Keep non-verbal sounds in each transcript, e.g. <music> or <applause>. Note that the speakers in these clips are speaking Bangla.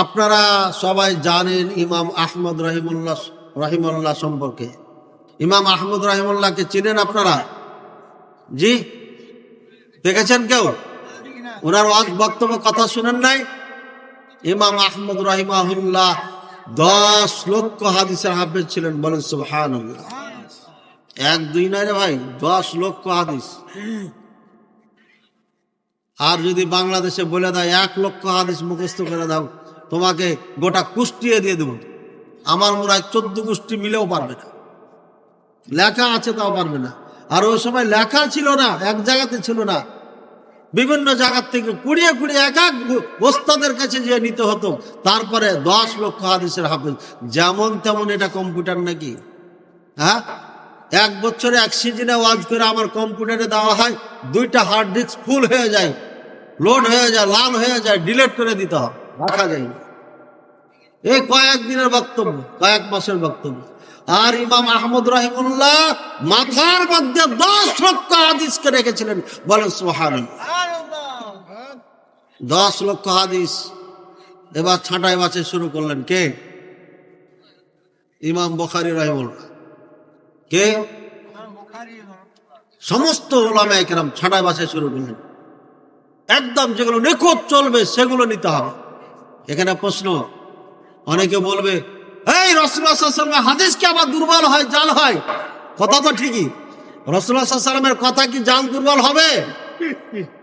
আপনারা সবাই জানেন ইমাম আহমদ রহিমুল্লাহ রহিমুল্লাহ সম্পর্কে। ইমাম আহমদ রহিমুল্লাহকে চিনেন আপনারা? জি? দেখেছেন কেউ? ওনার বক্তব্য কথা শুনেন নাই? ইমাম আহমদ রহিমাহুল্লাহ দশ লক্ষ হাদিসের হাফেজ ছিলেন, বলেন সুবহান এক, দুই নয় রে ভাই, দশ লক্ষ হাদিস। আর যদি বাংলাদেশে বলে দেয়, এক লক্ষ হাদিস মুখস্থ করে দাও। তোমাকে গোটা কুষ্টিয়ে দিয়ে দেবো। আমার মনে হয় চোদ্দ কুষ্টি মিলেও পারবে না। লেখা আছে তাও পারবে না। আর ওই সময় লেখা ছিল না, এক জায়গাতে ছিল না। বিভিন্ন জায়গার থেকে কুড়িয়ে কুড়িয়ে এক এক ওস্তাদের কাছে যে নিতে হতো। তারপরে দশ লক্ষ হাদিসের হাফেজ। যেমন তেমন এটা কম্পিউটার নাকি? হ্যাঁ? এক বছরে এক সিজনে ওয়াজ করে আমার কম্পিউটারে দেওয়া হয়, দুইটা হার্ড ডিস্ক ফুল হয়ে যায়। লোড হয়ে যায়, লাল হয়ে যায় ডিলেট করে দিতে হয়। রাখা যায়। এই কয়েক দিনের বক্তব্য, কয়েক মাসের বক্তব্য। আর ইমাম আহমদ রাহিমুল্লাহ মাথার মধ্যে দশ লক্ষ হাদিসকে রেখেছিলেন, বলেন সোহান দশ লক্ষ হাদিস, এবার ছাঁটাই বাছাই শুরু করলেন কে? ইমাম বখারি রাহিমুল্লাহ। কে? সমস্ত ওলামা একরাম ছাঁটাই বাছাই শুরু করলেন। একদম যেগুলো নিখোঁজ চলবে, সেগুলো নিতে হবে। এখানে প্রশ্ন অনেকে বলবে, এই রসুল্লাহামের হাদিস কি আবার দুর্বল হয়, জাল হয়? কথা তো ঠিকই। রসুল্লাহামের কথা কি জাল দুর্বল হবে?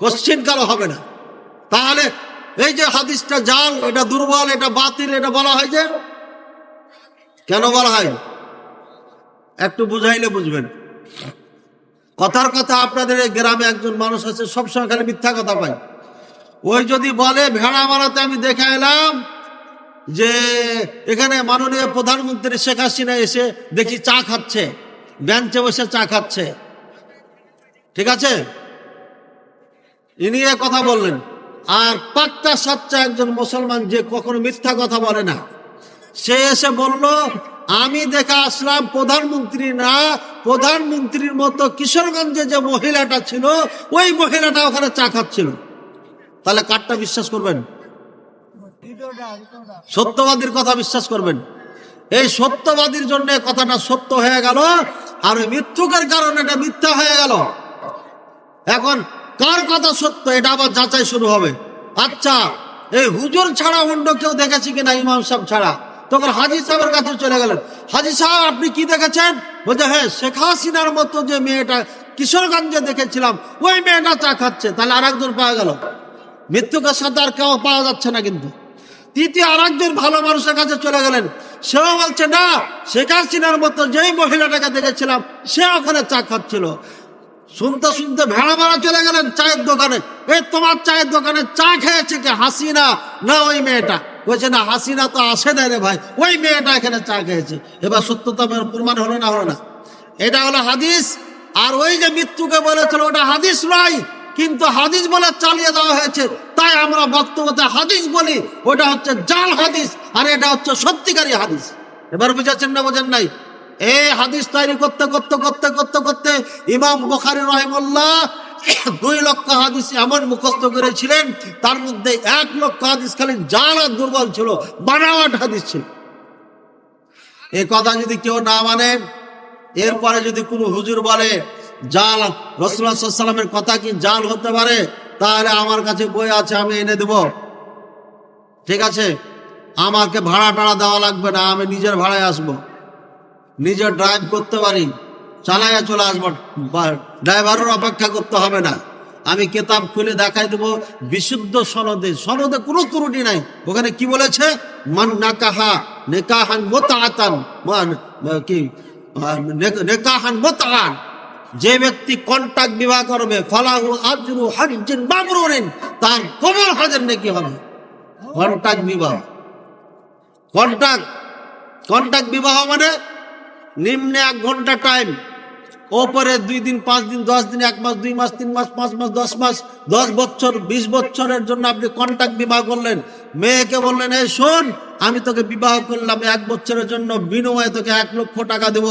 কোশ্চিন কারও হবে না। তাহলে এই যে হাদিসটা জাল, এটা দুর্বল, এটা বাতিল, এটা বলা হয় যে কেন বলা হয়? একটু বুঝাইলে বুঝবেন। কথার কথা আপনাদের এই গ্রামে একজন মানুষ আছে, সবসময় খালি মিথ্যা কথা পাই ওই যদি বলে, ভেড়া মারাতে আমি দেখে এলাম যে এখানে মাননীয় প্রধানমন্ত্রী শেখ হাসিনা এসে দেখি চা খাচ্ছে, বেঞ্চে বসে চা খাচ্ছে। ঠিক আছে? ইনি কথা বললেন। আর পাক্কা সচ্চা একজন মুসলমান যে কখনো মিথ্যা কথা বলে না। সে এসে বলল, আমি দেখা আসলাম প্রধানমন্ত্রী না, প্রধানমন্ত্রীর মতো কিশোরগঞ্জে যে মহিলাটা ছিল, ওই মহিলাটা ওখানে চা খাচ্ছিল। তাহলে কারটা বিশ্বাস করবেন? সত্যবাদীর কথা বিশ্বাস করবেন। এই সত্যবাদীর জন্য কথাটা সত্য হয়ে গেল, আর ওই মিথ্যুকের কারণে এটা মিথ্যা হয়ে গেল। এখন কার কথা সত্য? এটা আবার যাচাই শুরু হবে। আচ্ছা এই হুজুর ছাড়া অন্য কেউ দেখেছি কিনা, ইমাম সাহেব ছাড়া? তখন হাজি সাহেবের কাছে চলে গেলেন। হাজি সাহেব, আপনি কি দেখেছেন? বলছে হ্যাঁ শেখ হাসিনার মতো যে মেয়েটা, কিশোরগঞ্জে দেখেছিলাম, ওই মেয়েটা চা খাচ্ছে। তাহলে আর একজন পাওয়া গেল। মৃত্যুকের সাথে আর কেউ পাওয়া যাচ্ছে না কিন্তু। তৃতীয় আর একজন ভালো মানুষের কাছে চলে গেলেন। সেও বলছে, না, শেখ হাসিনার মতো যেই মহিলাটাকে দেখেছিলাম, সে ওখানে চা খাচ্ছিল। শুনতে শুনতে ভেড়া মারা চলে গেলেন চায়ের দোকানে। এই তোমার চায়ের দোকানে চা খেয়েছে কি? হাসিনা? না, ওই মেয়েটা। বলছে, না, হাসিনা তো আসে না রে ভাই। ওই মেয়েটা এখানে চা খেয়েছে। এবার সত্যতা প্রমাণ হলো না হলো না? এটা হলো হাদিস। আর ওই যে মৃত্যুকে বলেছিল, ওটা হাদিস নয়। কিন্তু হাদিস বলে চালিয়ে দেওয়া হয়েছে। তাই আমরা বক্তব্যতে হাদিস বলি, ওটা হচ্ছে জাল হাদিস, আর এটা হচ্ছে সত্যিকারী হাদিস। এবার বুঝাচ্ছেন না বোঝেন নাই? এই হাদিস তৈরি করতে করতে করতে করতে করতে ইমাম বখারি রহিমুল্লাহ দুই লক্ষ হাদিস এমন মুখস্থ করেছিলেন, তার মধ্যে এক লক্ষ হাদিস খালি জাল আর দুর্বল ছিল, বানাওয়াট হাদিস ছিল। এ কথা যদি কেউ না মানে এরপরে যদি কোনো হুজুর বলে জাল রসুল্লাহামের কথা কি জাল হতে পারে? তাহলে আমার কাছে বই আছে, আমি এনে দেব। ঠিক আছে? আমাকে ভাড়া টাড়া দেওয়া লাগবে না, আমি নিজের ভাড়ায় আসব। নিজে ড্রাইভ করতে পারি, চালাইয়া চলে আসব। ড্রাইভারের অপেক্ষা করতে হবে না। আমি কেতাব খুলে দেখাই দেবো, বিশুদ্ধ সনদে সনদে কোনো ত্রুটি নাই। ওখানে কি বলেছে? মান নাকাহা, নেকাহান মোতাহান কি নেকাহান মোতাহান যে ব্যক্তি কন্টাক্ট বিবাহ করবে, ফলাহু আজরু হাজ্জিন মাবরুরিন তার কবর হাজার নাকি হবে। কন্টাক্ট বিবাহ। কন্টাক্ট কন্টাক্ট বিবাহ মানে নিম্নে এক ঘণ্টা টাইম ওপরে দুই দিন, পাঁচ দিন, দশ দিন, এক মাস, দুই মাস, তিন মাস, পাঁচ মাস, দশ মাস, দশ বছর, বিশ বছরের জন্য আপনি কন্ট্যাক্ট বিবাহ করলেন। মেয়েকে বললেন, এই শোন, আমি তোকে বিবাহ করলাম এক বছরের জন্য, বিনিময়ে তোকে এক লক্ষ টাকা দেব।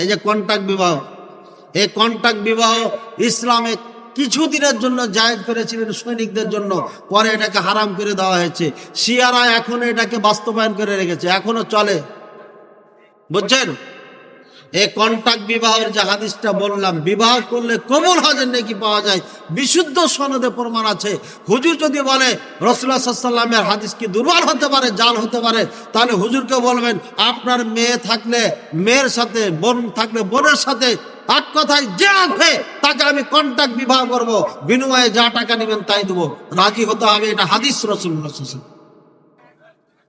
এই যে কন্ট্যাক্ট বিবাহ। এই কন্ট্যাক্ট বিবাহ ইসলামে কিছুদিনের জন্য জায়েজ করেছিলেন সৈনিকদের জন্য। পরে এটাকে হারাম করে দেওয়া হয়েছে। শিয়ারা এখন এটাকে বাস্তবায়ন করে রেখেছে। এখনও চলে। বুঝছেন? এই কন্টাক্ট বিবাহের যে হাদিসটা বললাম, বিবাহ করলে কবুল হাজার নাকি পাওয়া যায়। বিশুদ্ধ সনদে প্রমাণ আছে। হুজুর যদি বলে রসুল্লাহ সাল্লামের হাদিস কি দুর্বল হতে পারে জাল হতে পারে, তাহলে হুজুরকে বলবেন, আপনার মেয়ে থাকলে, মেয়ের সাথে, বোন থাকলে, বোনের সাথে এক কথায় যে আছে, তাকে আমি কন্টাক্ট বিবাহ করব। বিনিময়ে যা টাকা নেবেন তাই দেবো। রাজি হতে হবে, এটা হাদিস রসুল্লাহ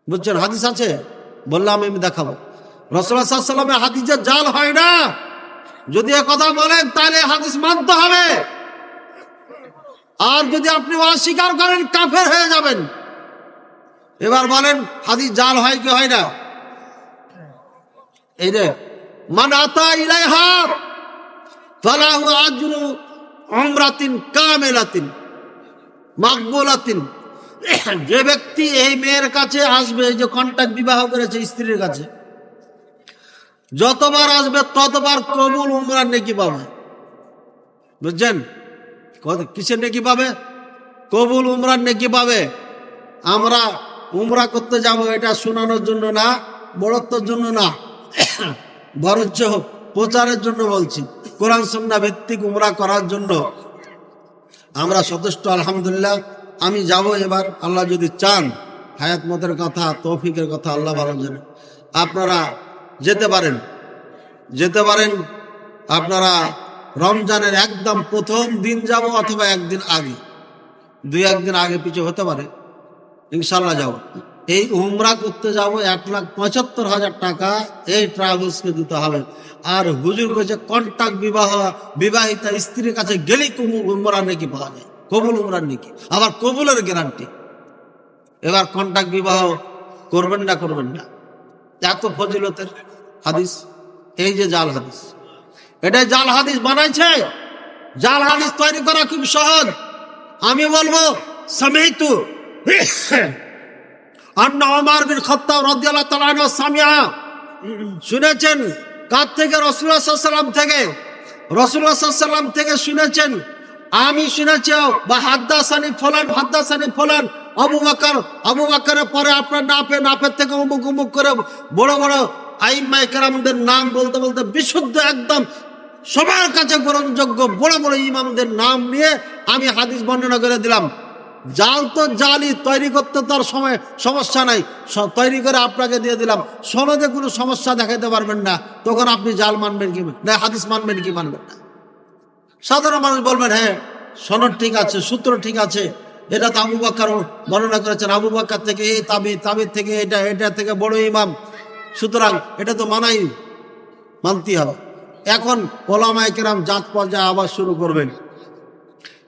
বুঝছেন, হাদিস আছে? বললাম, আমি দেখাবো। রসুল্লাহামের হাদিসের জাল হয় না। যদি এ কথা বলেন, তাহলে হাদিস মানতে হবে। আর যদি আপনি অস্বীকার করেন, কাফের হয়ে যাবেন। এবার বলেন, হাদিস জাল হয় কি হয় না? এই রে মানে আতা ইলাইহা ফালাহু আজরু উমরাতিন কামিলাতিন, মাকবুলাতিন। যে ব্যক্তি এই মেয়ের কাছে আসবে যে কন্ট্যাক্ট বিবাহ করেছে স্ত্রীর কাছে, যতবার আসবে, ততবার কবুল উমরার নেকি পাবে। বুঝছেন? কিসের নেকি পাবে? কবুল উমরার নেকি পাবে? আমরা উমরা করতে যাব এটা শোনানোর জন্য না বড়ত্বর জন্য না। <coughs> বরঞ্চ প্রচারের জন্য বলছি। কোরআন সন্না ভিত্তিক উমরা করার জন্য আমরা সচেষ্ট, আলহামদুলিল্লাহ। আমি যাব এবার, আল্লাহ যদি চান হায়াত মতের কথা, তৌফিকের কথা আল্লাহ ভালো জানে। আপনারা যেতে পারেন। যেতে পারেন, আপনারা রমজানের একদম প্রথম দিন যাব অথবা একদিন আগে। দুই একদিন আগে পিছু হতে পারে। ইনশাল্লাহ যাব। এই উমরা করতে যাব এক লাখ পঁচাত্তর হাজার টাকা, এই ট্রাভেলসকে দিতে হবে। আর হুজুর কাছে কন্টাক্ট বিবাহ, বিবাহিতা স্ত্রীর কাছে গেলেই কবুল উমরা নাকি পাওয়া যায়। কবুল উমরার নাকি? আবার কবুলের গ্যারান্টি এবার কন্টাক্ট বিবাহ করবেন না করবেন না। এত ফজিলতের হাদিস। এই যে জাল হাদিস। এটা জাল হাদিস বানাইছে। জাল হাদিস তৈরি করা খুব সহজ। আমি বলব, সামিতু আন্না ওমর বিন খাত্তাব রাদিয়াল্লাহু তাআলা সামিয়া। শুনেছেন? কার থেকে? রাসূলুল্লাহ সাল্লাল্লাহু থেকে। রাসূলুল্লাহ সাল্লাল্লাহু থেকে শুনেছেন? আমি শুনেছি বা হাদ্দাসানি ফলান হাদ্দাসানি ফলান। আবু বাকর, আবু বাকরের পরে আপনার নাপে, নাপের থেকে অমুক অমুক করে বড় বড় আইমাই কেরামদের নাম বলতে বলতে বিশুদ্ধ একদম সবার কাছে গ্রহণযোগ্য বড় বড় ইমামদের নাম নিয়ে আমি হাদিস বর্ণনা করে দিলাম। জাল তো জালই, তৈরি করতে তার সময়, সমস্যা নাই। তৈরি করে আপনাকে দিয়ে দিলাম। সনদে কোনো সমস্যা দেখাতে পারবেন না, তখন আপনি জাল মানবেন কি না হাদিস মানবেন কি মানবেন না। সাধারণ মানুষ বলবেন হ্যাঁ সনদ ঠিক আছে, সূত্র ঠিক আছে। এটা তো আবু বাক্কার বর্ণনা করেছেন। আবু বাক্কার থেকে এই তাবি, তাবির থেকে এটা এটা থেকে বড় ইমাম। সুতরাং এটা তো মানাই, মানতেই হবে। এখন ওলামায় কেরাম জাত পর্যায়ে আবার শুরু করবেন।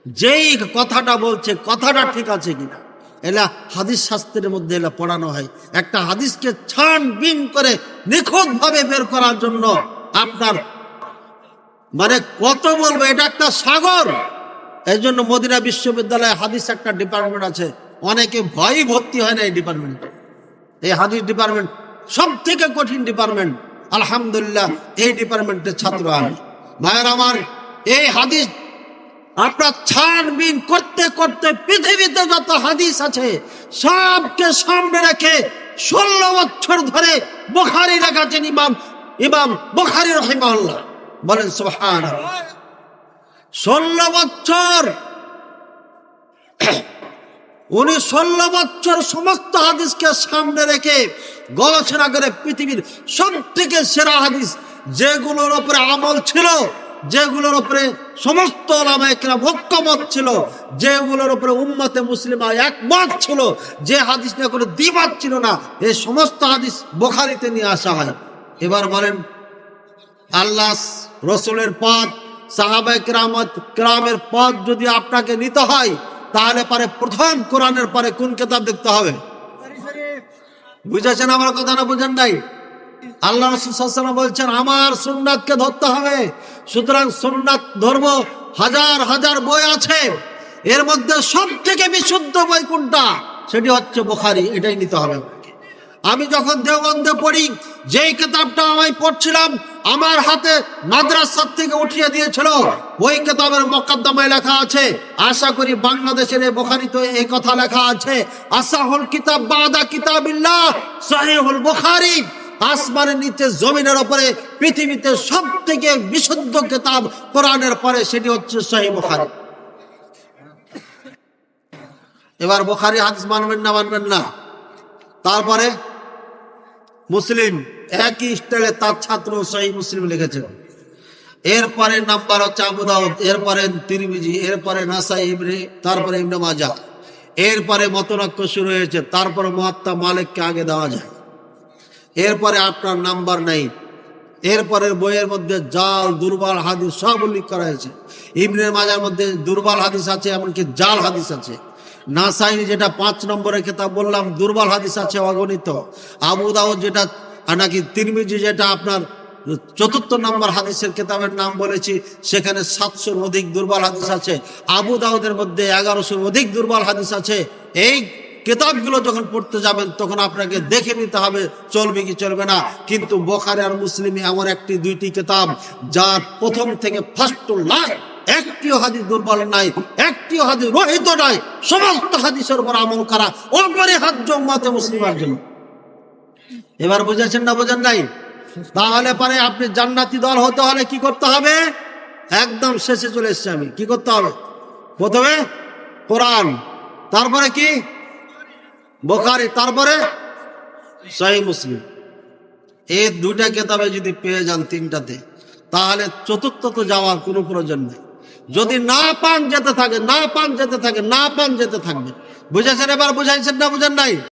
যেই কথাটা বলছে, কথাটা ঠিক আছে কিনা? এলা হাদিস শাস্ত্রের মধ্যে এলা পড়ানো হয়। একটা হাদিসকে ছানবিন করে নিখুঁতভাবে বের করার জন্য আপনার মানে কত বলব, এটা একটা সাগর। এই জন্য মদিনা বিশ্ববিদ্যালয়ে হাদিস একটা ডিপার্টমেন্ট আছে। অনেকে ভয়ই ভর্তি হয় না এই ডিপার্টমেন্টে। এই হাদিস ডিপার্টমেন্ট সব থেকে কঠিন ডিপার্টমেন্ট। আলহামদুলিল্লাহ, এই ডিপার্টমেন্টের ছাত্র আমি। ভাইয়ের আমার এই হাদিস আপনার ছাড়বিন করতে করতে পৃথিবীতে যত হাদিস আছে, সবকে সামনে রেখে ষোলো বছর ধরে বোখারি লেখাছেন ইমাম ইমাম বোখারি রহিমাল্লাহ বলেন সোহান ষোলো বছর। উনি ষোলো বছর সমস্ত হাদিসকে সামনে রেখে গবেষণা করে পৃথিবীর সব থেকে সেরা হাদিস, যেগুলোর উপরে আমল ছিল যেগুলোর উপরে সমস্ত ওলামায়করা ঐক্যমত ছিল, যেগুলোর উপরে উম্মতে মুসলিমা একমত ছিল, যে হাদিস নিয়ে কোনো দ্বিমত ছিল না এই সমস্ত হাদিস বোখারিতে নিয়ে আসা হয়। এবার বলেন, আল্লাহ রসুলের পথ পথ যদি আপনাকে নিতে হয়, তাহলে পরে প্রথম কোরআনের পরে কোন কেতাব দেখতে হবে? বুঝেছেন আমার কথা না বুঝেন নাই? আল্লাহ রসুল বলছেন, আমার সুন্নাতকে ধরতে হবে সুতরাং সুন্নাত ধর্ম হাজার হাজার বই আছে। এর মধ্যে সব থেকে বিশুদ্ধ বই কোনটা? সেটি হচ্ছে বোখারি, এটাই নিতে হবে আমি যখন দেওবন্দে পড়ি, যেই কিতাবটা আমি পড়ছিলাম, আমার হাতে মাদ্রাসার থেকে উঠিয়ে দিয়েছিল। ওই কিতাবের মোকদ্দমায় লেখা আছে, আশা করি বাংলাদেশের এই বোখারিতে এই কথা লেখা আছে, আসাহুল কিতাব বাদা কিতাবিল্লাহ, সহিহুল বুখারী। আসমানের নিচে, জমিনের উপরে, পৃথিবীতে সব থেকে বিশুদ্ধ কিতাব কোরআনের পরে, সেটি হচ্ছে সহি বুখারী। এবার বোখারি হাদিস মানবেন না মানবেন না। তারপরে মুসলিম একই স্টাইলে তার ছাত্র সহি মুসলিম লিখেছে। এরপরে নাম্বার হচ্ছে আবু দাউদ, এরপরে তিরমিজি, এরপরে নাসাই, ইবনে, তারপরে ইবনে মাজা এরপরে মতনক্য শুরু হয়েছে, তারপরে মহাত্মা মালিককে আগে দেওয়া যায়। এরপরে আপনার নাম্বার নাই। এরপরের বইয়ের মধ্যে জাল, দুর্বল হাদিস সব উল্লেখ করা হয়েছে। ইবনের মাজার মধ্যে দুর্বল হাদিস আছে, এমনকি জাল হাদিস আছে। নাসাইনি যেটা পাঁচ নম্বরের খেতাব বললাম, দুর্বল হাদিস আছে, অগণিত। আবু দাউদ যেটা, নাকি তিরমিজি যেটা আপনার চতুর্থ নম্বর হাদিসের কেতাবের নাম বলেছি, সেখানে সাতশোর অধিক দুর্বল হাদিস আছে। আবু দাউদের মধ্যে এগারোশোর অধিক দুর্বল হাদিস আছে। এই কেতাবগুলো যখন পড়তে যাবেন, তখন আপনাকে দেখে নিতে হবে, চলবে কি চলবে না। কিন্তু বোখারে আর মুসলিমে এমন একটি, দুইটি কেতাব, যার প্রথম থেকে ফার্স্ট নাই একটিও হাদিস দুর্বল নাই, একটিও হাদিস রহিত নাই, সমস্ত হাদিসের উপর আমল করা অপরিহার্য মতে মুসলিমের জন্য। এবার বুঝেছেন না বোঝেন নাই? তাহলে পরে আপনি জান্নাতি দল হতে হলে কি করতে হবে? একদম শেষে চলে এসছে আমি। কি করতে হবে? প্রথমে কোরআন, তারপরে কি? বোখারি, তারপরে সহি মুসলিম। এই দুইটা কেতাবে যদি পেয়ে যান তিনটাতে, তাহলে চতুর্থ তো যাওয়ার কোনো প্রয়োজন নেই। যদি না পান যেতে থাকে, না পান যেতে থাকে, না পান যেতে থাকবে। বুঝেছেন এবার, বুঝাইছেন না, বুঝেন নাই?